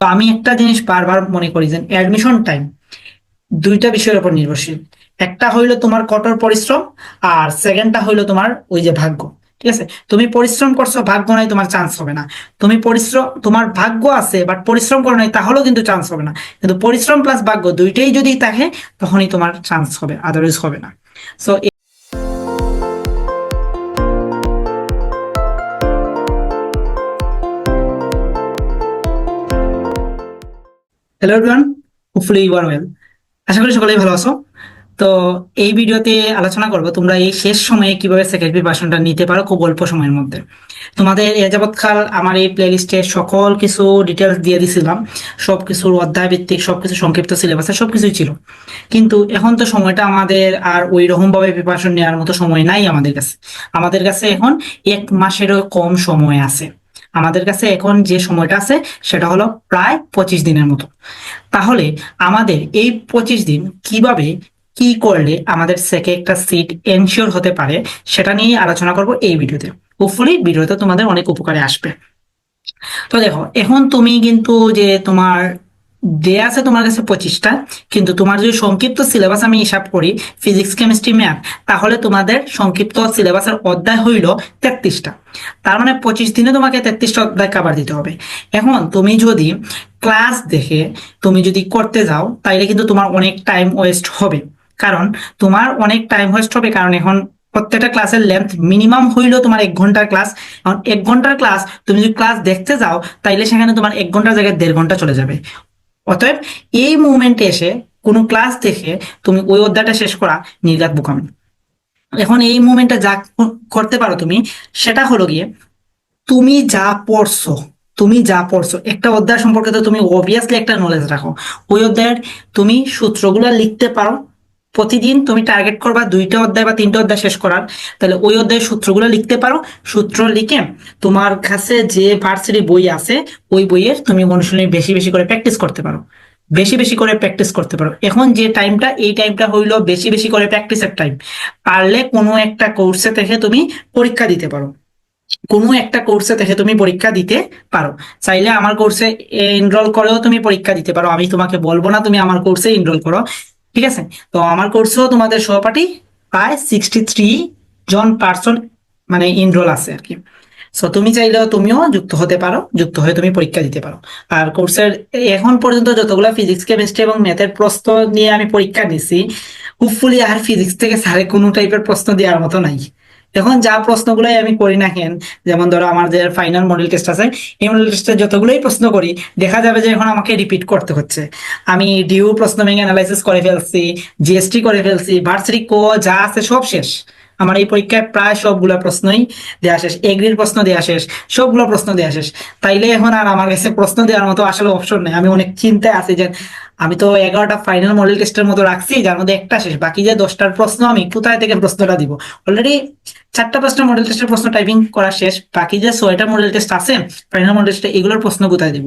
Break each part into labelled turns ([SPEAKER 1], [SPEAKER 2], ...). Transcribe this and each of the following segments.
[SPEAKER 1] তো আমি একটা জিনিস বারবার মনে করি যে অ্যাডমিশন টাইম দুইটা বিষয়ের উপর নির্ভরশীল। একটা হইল তোমার কঠোর পরিশ্রম আর সেকেন্ডটা হইল তোমার ওই যে ভাগ্য, ঠিক আছে? তুমি পরিশ্রম করছ, ভাগ্য নাই, তোমার চান্স হবে না। তুমি পরিশ্রম, তোমার ভাগ্য আছে বাট পরিশ্রম করো নাই, তাহলেও কিন্তু চান্স হবে না। কিন্তু পরিশ্রম প্লাস ভাগ্য দুইটাই যদি থাকে, তখনই তোমার চান্স হবে আদারওয়াইজ হবে না। So hello everyone hopefully you are well আশা করি সকলেই ভালো আছো। তো এই ভিডিওতে আলোচনা করব তোমরা এই শেষ সময়ে কীভাবে সেকেন্ড প্রিপারেশনটা নিতে পারো খুব অল্প সময়ের মধ্যে। তোমাদের এ যাবৎকাল আমার এই প্লেলিস্টে সকল কিছু ডিটেলস দিয়ে দিছিলাম। সব কিছুর অধ্যায় ভিত্তিক সবকিছু সংক্ষিপ্ত সিলেবাসে সবকিছুই ছিল। কিন্তু এখন তো সময়টা আমাদের আর ওই রকমভাবে প্রিপারেশন নেওয়ার মতো সময় নাই আমাদের কাছে। আমাদের কাছে এখন এক মাসেরও কম সময় আছে। আমাদের কাছে এখন যে সময়টা আছে, সেটা হলো প্রায় পঁচিশ দিনের মতো। তাহলে আমাদের এই পঁচিশ দিন কীভাবে কি করলে আমাদের সেকে একটা সিট এনশিওর হতে পারে, সেটা নিয়ে আলোচনা করব এই ভিডিওতে। হোপফুলি ভিডিওতে তোমাদের অনেক উপকারে আসবে। তো দেখো, এখন তুমি কিন্তু যে তোমার দেয়া আছে তোমার কাছে পঁচিশটা, কিন্তু তোমার যদি সংক্ষিপ্ত সিলেবাস আমি হিসাব করি ফিজিক্স কেমিস্ট্রি ম্যাথ তাহলে তোমাদের সংক্ষিপ্ত সিলেবাসের অধ্যায় হইল তেত্রিশটা। তার মানে পঁচিশ দিনে তোমাকে তেত্রিশটা অধ্যায় কাবার দিতে হবে। এখন তুমি যদি ক্লাস দেখে তুমি যদি করতে যাও, তাইলে কিন্তু তোমার অনেক টাইম ওয়েস্ট হবে। কারণ তোমার অনেক টাইম ওয়েস্ট হবে, কারণ এখন প্রত্যেকটা ক্লাসের লেন্থ মিনিমাম হইল তোমার এক ঘণ্টার ক্লাস এক ঘণ্টার ক্লাস তুমি যদি ক্লাস দেখতে যাও, তাইলে সেখানে তোমার এক ঘণ্টার জায়গায় দেড় ঘণ্টা চলে যাবে। অতএব এই মুভমেন্টে এসে কোনো ক্লাস দেখে তুমি ওই অধ্যায়টা শেষ করা নির্ঘাত বোকামি। এখন এই মুভমেন্টটা যা করতে পারো তুমি, সেটা হলো গিয়ে তুমি যা পড়ছো, তুমি যা পড়ছো, একটা অধ্যায় সম্পর্কে তো তুমি অবভিয়াসলি একটা নলেজ রাখো। ওই অধ্যায়ের তুমি সূত্রগুলো লিখতে পারো প্রতিদিন তুমি টার্গেট করবা দুইটা অধ্যায় বা তিনটা অধ্যায় শেষ করার, তাহলে ওই অধ্যায়ের সূত্রগুলো লিখতে পারো। সূত্র লিখে তোমার কাছে যে ভার্সিটি বই আছে, ওই বইয়ের তুমি অনুশীলনী বেশি বেশি করে প্র্যাকটিস করতে পারো। বেশি বেশি করে প্র্যাকটিস করতে পারো। এখন যে টাইমটা এই টাইমটা হইল বেশি বেশি করে প্র্যাকটিসের টাইম পারলে কোনো একটা কোর্সে থেকে তুমি পরীক্ষা দিতে পারো। কোনো একটা কোর্সে থেকে তুমি পরীক্ষা দিতে পারো। চাইলে আমার কোর্সে এনরোল করেও তুমি পরীক্ষা দিতে পারো। আমি তোমাকে বলব না তুমি আমার কোর্সে এনরোল করো। ঠিক আছে? তো আমার কোর্সেও তোমাদের সহপাঠী প্রায় সিক্সটি থ্রি জন পার্সন মানে ইনরোল আছে আর কি। সো তুমি চাইলেও তুমিও যুক্ত হতে পারো, যুক্ত হয়ে তুমি পরীক্ষা দিতে পারো। আর কোর্সের এখন পর্যন্ত যতগুলো ফিজিক্স কেমিস্ট্রি এবং ম্যাথের প্রশ্ন নিয়ে আমি পরীক্ষা দিছি হুপফুলি আর ফিজিক্স থেকে স্যারে কোনো টাইপের প্রশ্ন দেওয়ার মতো নাই। এখন যা প্রশ্নগুলাই আমি করি না কেন, যেমন ধরো আমার যে ফাইনাল মডেল টেস্ট আছে, এই মডেল টেস্টে যতগুলোই প্রশ্ন করি, দেখা যাবে যে এখন আমাকে রিপিট করতে হচ্ছে। আমি ডিউ প্রশ্ন ভেঙে অ্যানালাইসিস করে ফেলছি জিএসটি করে ফেলছি ভার্সিটি কো, যা আছে সব শেষ। আমার এই পরীক্ষায় প্রায় সবগুলো প্রশ্নই দেওয়া শেষ এগ্রির প্রশ্ন দেওয়া শেষ, সবগুলো প্রশ্ন দেওয়া শেষ। তাইলে এখন আর আমার কাছে প্রশ্ন দেওয়ার মতো আসলে অপশন নেই। আমি অনেক চিন্তায় আছি যে আমি তো এগারোটা ফাইনাল মডেল টেস্টের মতো রাখছি, যার মধ্যে একটা শেষ। বাকি যে দশটার প্রশ্ন, আমি কোথায় থেকে প্রশ্নটা দিব? অলরেডি চারটা পাঁচটা মডেল টেস্টের প্রশ্ন টাইপিং করা শেষ। বাকি যে ছয়টা মডেল টেস্ট আছে ফাইনাল মডেল টেস্টে এগুলোর প্রশ্ন কোথায় দিব?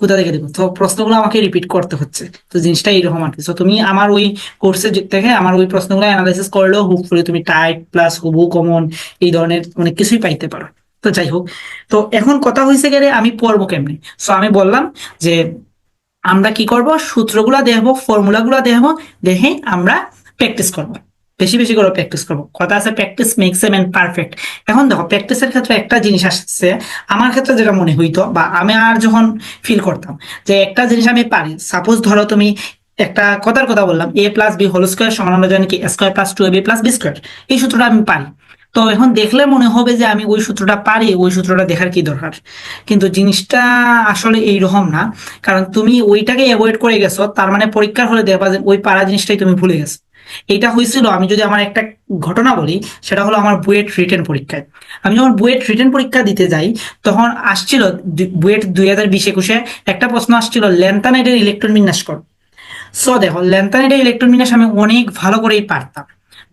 [SPEAKER 1] কোথা থেকে দিব? তো প্রশ্নগুলো আমাকে রিপিট করতে হচ্ছে। তো জিনিসটা এইরকম আর কি। তো তুমি আমার ওই কোর্সে থেকে আমার ওই প্রশ্নগুলো অ্যানালাইসিস করলেও হোপফুলি তুমি টাইট প্লাস হুবু কমন এই ধরনের অনেক কিছুই পাইতে পারো। তো যাই হোক। তো এখন কথা হয়েছে গেলে আমি পড়ব কেমনি? সো আমি বললাম যে আমরা কি করব? সূত্রগুলো দেখব, ফর্মুলাগুলো দেখব, দেখে আমরা প্র্যাকটিস করব। বেশি বেশি করে প্র্যাকটিস করব। কথা আছে practice makes a man perfect এখন দেখো প্র্যাকটিসের ক্ষেত্রে একটা জিনিস আসছে। আমার ক্ষেত্রে যেটা মনে হইতো বা আমি আর যখন ফিল করতাম যে একটা জিনিস আমি পারি সাপোজ ধরো তুমি একটা কথার কথা বললাম A plus B whole square সমান জানি কি square plus two A B plus B square এই সূত্রটা আমি পারি। তো এখন দেখলে মনে হবে যে আমি ওই সূত্রটা পারি, ওই সূত্রটা দেখার কি দরকার? কিন্তু জিনিসটা আসলে এইরকম না। কারণ তুমি ওইটাকে অ্যাভয়েড করে গেছো, তার মানে পরীক্ষার হলে দেখবা যে ওই পারা জিনিসটাই তুমি ভুলে গেছো। এটা হয়েছিল, আমি যদি আমার একটা ঘটনা বলি, সেটা হলো আমার বুয়েট রিটেন পরীক্ষায়। আমি যখন বুয়েট রিটেন পরীক্ষা দিতে যাই, তখন আসছিল বুয়েট দুই হাজার বিশ একুশে একটা প্রশ্ন আসছিল ল্যান্থানাইটের ইলেকট্রন বিন্যাস কর। সো দেখো ল্যান্থানাইটের ইলেকট্রন বিন্যাস আমি অনেক ভালো করেই পারতাম।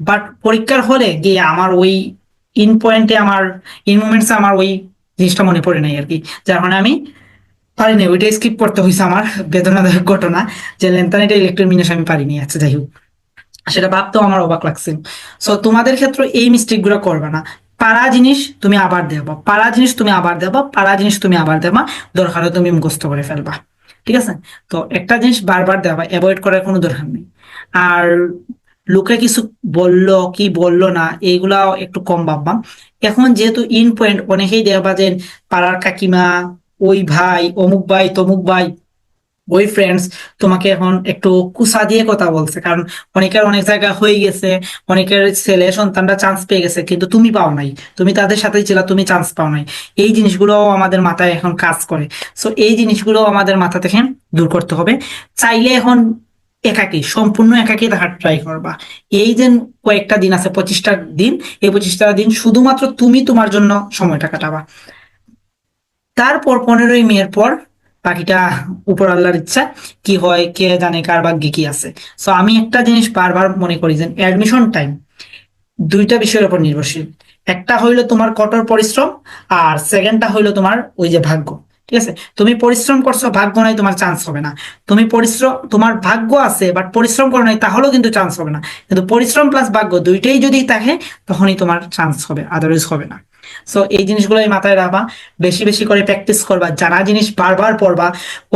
[SPEAKER 1] বাট পরীক্ষার হলে গিয়ে আমার ওই ইন পয়েন্টে আমার ইন মুমেন্টসে আমার ওই জিনিসটা মনে পড়ে নাই আর কি যার কারণে আমি পারিনি, ওইটাই স্কিপ করতে হয়েছে আমার বেদনাদায়ক ঘটনা যে লেন্থানিটা ইলেকট্রন বিন্যাস আমি পারিনি আচ্ছা যাই হোক। সেটা ভাবতেও আমার অবাক লাগছে। সো তোমাদের ক্ষেত্রে এই মিস্টেকগুলো করবে না। পারা জিনিস তুমি আবার দেবা, পারা জিনিস তুমি আবার দেবা, পারা জিনিস তুমি আবার দেবা, দরকারও তুমি মুখস্থ করে ফেলবা। ঠিক আছে? তো একটা জিনিস বারবার দেওয়া অ্যাভয়েড করার কোনো দরকার নেই। আর লোকে কিছু বলল, কি বলল না এইগুলাও একটু কম ভাববা এখন যেহেতু ইন পয়েন্ট অনেকেই দেখবা যে পাড়ার কাকিমা, ওই ভাই, অমুক ভাই, তমুক ভাই, ওই ফ্রেন্ডস তোমাকে এখন একটু কুসা দিয়ে কথা বলছে। কারণ অনেকের অনেক জায়গা হয়ে গেছে, অনেকের ছেলে সন্তানরা চান্স পেয়ে গেছে, কিন্তু তুমি পাও নাই। তুমি তাদের সাথেই ছিল, তুমি চান্স পাও নাই। এই জিনিসগুলো আমাদের মাথায় এখন কাজ করে। সো এই জিনিসগুলো আমাদের মাথা থেকে দূর করতে হবে। চাইলে এখন একাকি, সম্পূর্ণ একাকি থাকার ট্রাই করবা। এই যে কয়েকটা দিন আছে, পঁচিশটা দিন, এই পঁচিশটা দিন শুধুমাত্র তুমি তোমার জন্য সময়টা কাটাবা। তারপর পনেরোই মেয়ের পর বাকিটা উপর আল্লাহর ইচ্ছা, কি হয়, কে জানে কার ভাগ্যে কি আছে। সো আমি একটা জিনিস বারবার মনে করি যে অ্যাডমিশন টাইম দুইটা বিষয়ের উপর নির্ভরশীল। একটা হইল তোমার কঠোর পরিশ্রম, আর সেকেন্ডটা হইল তোমার ওই যে ভাগ্য। ঠিক আছে? তুমি পরিশ্রম করছ, ভাগ্য নাই, তোমার চান্স হবে না। তুমি পরিশ্রম তোমার ভাগ্য আছে বাট পরিশ্রম করো নাই, তাহলেও কিন্তু চান্স হবে না। কিন্তু পরিশ্রম প্লাস ভাগ্য দুইটাই যদি থাকে, তখনই তোমার চান্স হবে আদারওয়াইজ হবে না। সো এই জিনিসগুলো মাথায় রাখবা। বেশি বেশি করে প্র্যাকটিস করবা। জানা জিনিস বারবার পড়বা।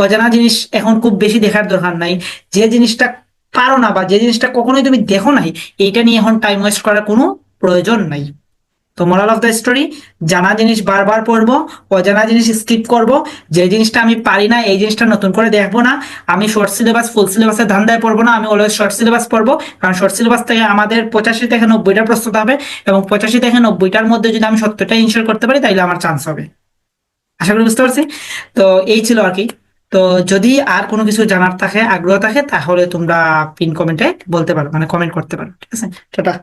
[SPEAKER 1] অজানা জিনিস এখন খুব বেশি দেখার দরকার নাই। যে জিনিসটা পারো না বা যে জিনিসটা কখনোই তুমি দেখো নাই, এইটা নিয়ে এখন টাইম ওয়েস্ট করার কোনো প্রয়োজন নাই। তো মোরাল অফ দ্য স্টোরি জানা জিনিস বারবার পড়ব, অজানা জিনিস স্কিপ করব, যে জিনিসটা আমি পারি না, এই জিনিসটা নতুন করে দেখব না, আমি শর্ট সিলেবাস ফুল সিলেবাসের ধান্দায় পড়ব না, আমি অলওয়েজ শর্ট সিলেবাস পড়ব, কারণ শর্ট সিলেবাস থেকে আমাদের পঁচাশি থেকে নব্বইটা প্রস্তুত হবে, এবং পঁচাশি থেকে নব্বইটার মধ্যে যদি আমি সত্তরটা ইনশোর করতে পারি তাহলে আমার চান্স হবে। আশা করি বুঝতে পারছি? তো এই ছিল আর কি। তো যদি আর কোনো কিছু জানার থাকে, আগ্রহ থাকে, তাহলে তোমরা পিন কমেন্টে বলতে পারো মানে কমেন্ট করতে পারো, ঠিক আছে? টাটা।